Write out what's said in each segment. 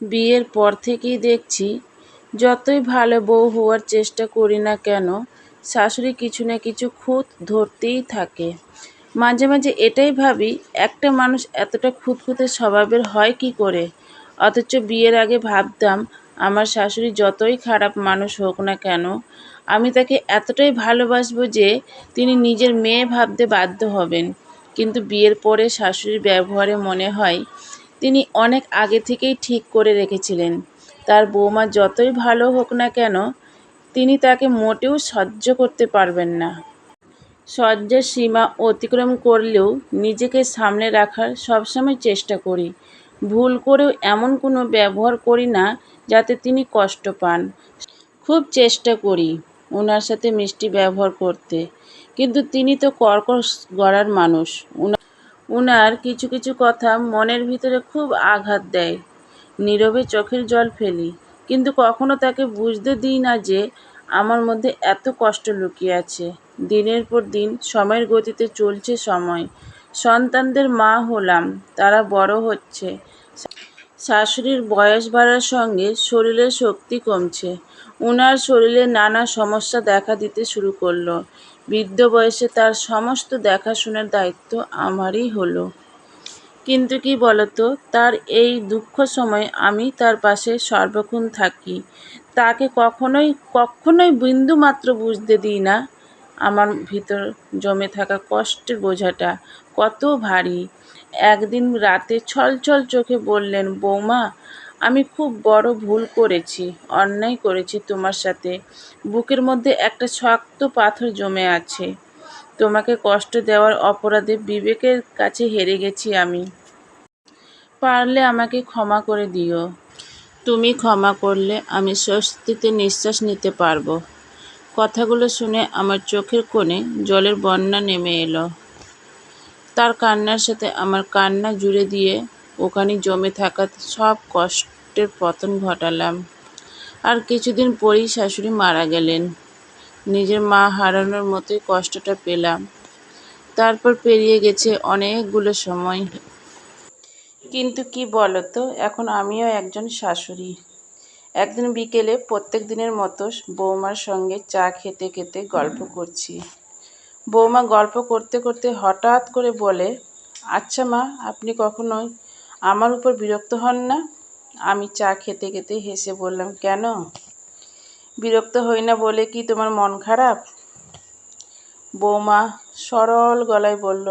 বিয়ের পর থেকেই দেখছি, যতই ভালো বউ হওয়ার চেষ্টা করি না কেন, শাশুড়ি কিছু না কিছু খুঁত ধরতেই থাকে। মাঝে মাঝে এটাই ভাবি, একটা মানুষ এতটা খুঁতখুঁতে স্বভাবের হয় কি করে? অথচ বিয়ের আগে ভাবতাম, আমার শাশুড়ি যতই খারাপ মানুষ হোক না কেন, আমি তাকে এতটাই ভালোবাসবো যে তিনি নিজের মেয়ে ভাবতে বাধ্য হবেন। কিন্তু বিয়ের পরে শাশুড়ির ব্যবহারে মনে হয় তিনি অনেক আগে থেকেই ঠিক করে রেখেছিলেন। তার বৌমা যতই ভালো হোক না কেন, তিনি তাকে মোটেও সহ্য করতে পারবেন না। সহ্যের সীমা অতিক্রম করলেও নিজেকে সামলে রাখার সবসময় চেষ্টা করি। ভুল করেও এমন কোনো ব্যবহার করি না যাতে তিনি কষ্ট পান। খুব চেষ্টা করি ওনার সাথে মিষ্টি ব্যবহার করতে। কিন্তু তিনি তো কর্কশ গড়ার মানুষ। উনার কিছু কিছু কথা মনের ভিতরে খুব আঘাত দেয়। নীরবে চোখের জল ফেলি, কিন্তু কখনো তাকে বুঝতে দিই না যে আমার মধ্যে এত কষ্ট লুকিয়ে আছে। দিনের পর দিন সময়ের গতিতে চলছে সময়। সন্তানদের মা হলাম, তারা বড় হচ্ছে। শাশুড়ির বয়স বাড়ার সঙ্গে শরীরের শক্তি কমছে। উনার শরীরে নানা সমস্যা দেখা দিতে শুরু করল। বৃদ্ধ বয়সে তার সমস্ত দেখাশোনার দায়িত্ব আমারই হলো। কিন্তু কি বলতো, তার এই দুঃখ সময় আমি তার পাশে সর্বক্ষণ থাকি। তাকে কখনোই কখনোই বিন্দু মাত্র বুঝতে দিই না। আমার ভিতর জমে থাকা কষ্টের বোঝাটা কত ভারী। একদিন রাতে ছলছল চোখে বললেন, বৌমা আমি খুব বড় ভুল করেছি, অন্যায় করেছি তোমার সাথে। বুকের মধ্যে একটা শক্ত পাথর জমে আছে। তোমাকে কষ্ট দেওয়ার অপরাধে বিবেকের কাছে হেরে গেছি আমি। পারলে আমাকে ক্ষমা করে দিও। তুমি ক্ষমা করলে আমি স্বস্তিতে নিঃশ্বাস নিতে পারব। কথাগুলো শুনে আমার চোখের কোণে জলের বন্যা নেমে এলো। তার কান্নার সাথে আমার কান্না জুড়ে দিয়ে ওখানে জমে থাকা সব কষ্টের পতন ঘটালাম। আর কিছুদিন পরেই শাশুড়ি মারা গেলেন। নিজের মা হারানোর মতোই কষ্টটা পেলাম। তারপর পেরিয়ে গেছে অনেকগুলো সময়। কিন্তু কি বলতো, এখন আমিও একজন শাশুড়ি। একদিন বিকেলে প্রত্যেক দিনের মতো বৌমার সঙ্গে চা খেতে খেতে গল্প করছি। বৌমা গল্প করতে করতে হঠাৎ করে বলে আচ্ছা মা, আপনি কখনোই আমার উপর বিরক্ত হন না? আমি চা খেতে খেতে হেসে বললাম, কেন? বিরক্ত হই না বলে কি তোমার মন খারাপ? বৌমা সরল গলায় বলল,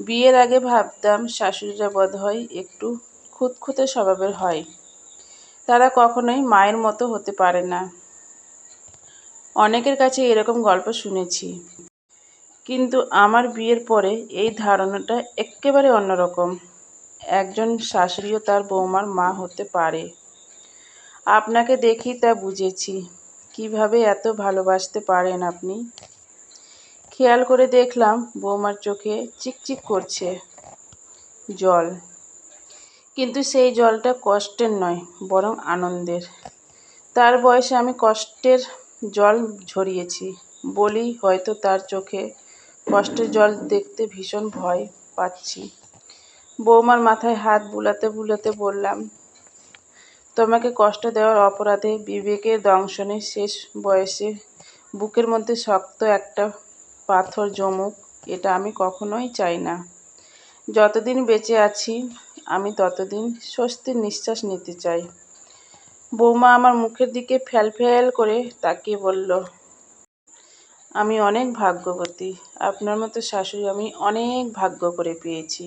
বিয়ের আগে ভাবতাম শাশুড়িরা বোধ হয় একটু খুঁতখুঁতে স্বভাবের হয়। তারা কখনোই মায়ের মতো হতে পারে না। অনেকের কাছে এরকম গল্প শুনেছি। কিন্তু আমার বিয়ের পরে এই ধারণাটা একেবারে অন্যরকম। একজন শাশুড়িও তার বৌমার মা হতে পারে। আপনাকে দেখি তা বুঝেছি। কীভাবে এত ভালোবাসতে পারেন আপনি? খেয়াল করে দেখলাম বৌমার চোখে চিকচিক করছে জল। কিন্তু সেই জলটা কষ্টের নয়, বরং আনন্দের। তার বয়সে আমি কষ্টের জল ঝরিয়েছি। বলি হয়তো তার চোখে কষ্টের জল দেখতে ভীষণ ভয় পাচ্ছি। বৌমার মাথায় হাত বুলাতে বুলাতে বললাম, তোমাকে কষ্ট দেওয়ার অপরাধে বিবেকের দংশনে শেষ বয়সে বুকের মধ্যে শক্ত একটা পাথর জমুক, এটা আমি কখনোই চাই না। যতদিন বেঁচে আছি, আমি ততদিন স্বস্তির নিঃশ্বাস নিতে চাই। বৌমা আমার মুখের দিকে ফ্যাল ফ্যাল করে তাকিয়ে বলল, আমি অনেক ভাগ্যবতী। আপনার মতো শাশুড়ি আমি অনেক ভাগ্য করে পেয়েছি।